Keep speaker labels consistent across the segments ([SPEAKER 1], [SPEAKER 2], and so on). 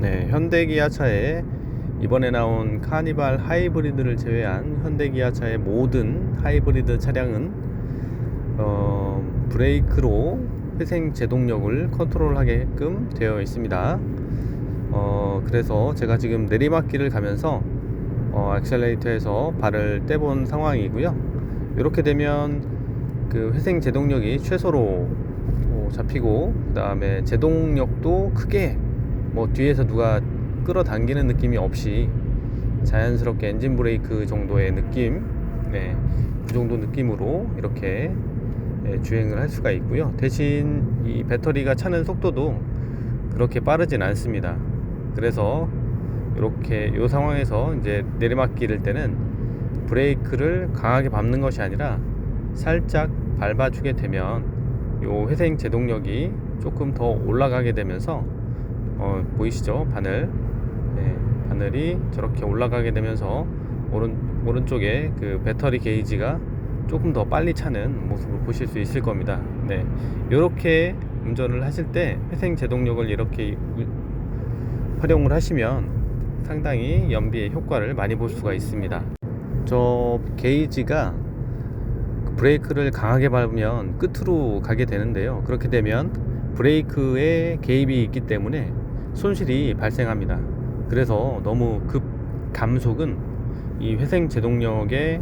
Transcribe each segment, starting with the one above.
[SPEAKER 1] 네, 현대기아차의 이번에 나온 카니발 하이브리드를 제외한 현대기아차의 모든 하이브리드 차량은 어, 브레이크로 회생 제동력을 컨트롤하게끔 되어 있습니다. 어, 그래서 제가 지금 내리막길을 가면서 어, 액셀레이터에서 발을 떼본 상황이고요. 이렇게 되면 그 회생 제동력이 최소로 어, 잡히고 그 다음에 제동력도 크게 뭐 뒤에서 누가 끌어당기는 느낌이 없이 자연스럽게 엔진 브레이크 정도의 느낌, 네, 그 정도 느낌으로 이렇게 예, 주행을 할 수가 있고요. 대신 이 배터리가 차는 속도도 그렇게 빠르진 않습니다. 그래서 이렇게 이 상황에서 이제 내리막길일 때는 브레이크를 강하게 밟는 것이 아니라 살짝 밟아주게 되면 요 회생 제동력이 조금 더 올라가게 되면서 어, 보이시죠 바늘 네, 바늘이 저렇게 올라가게 되면서 오른 오른쪽에 그 배터리 게이지가 조금 더 빨리 차는 모습을 보실 수 있을 겁니다. 네, 이렇게 운전을 하실 때 회생 제동력을 이렇게 우- 활용을 하시면 상당히 연비의 효과를 많이 볼 수가 있습니다. 저 게이지가 브레이크를 강하게 밟으면 끝으로 가게 되는데요. 그렇게 되면 브레이크에 개입이 있기 때문에 손실이 발생합니다. 그래서 너무 급 감속은 이 회생 제동력에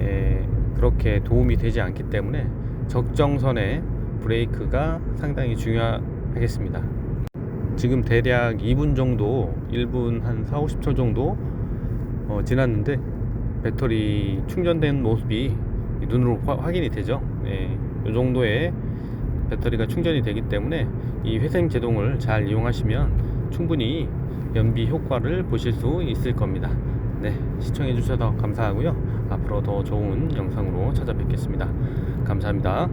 [SPEAKER 1] 에, 그렇게 도움이 되지 않기 때문에 적정선의 브레이크가 상당히 중요하겠습니다. 지금 대략 2분 정도, 1분 한 4, 50초 정도 어, 지났는데 배터리 충전된 모습이 눈으로 화- 확인이 되죠. 네, 이 정도의 배터리가 충전이 되기 때문에 이 회생 제동을 잘 이용하시면 충분히 연비 효과를 보실 수 있을 겁니다. 네, 시청해 주셔서 감사하고요. 앞으로 더 좋은 영상으로 찾아뵙겠습니다. 감사합니다.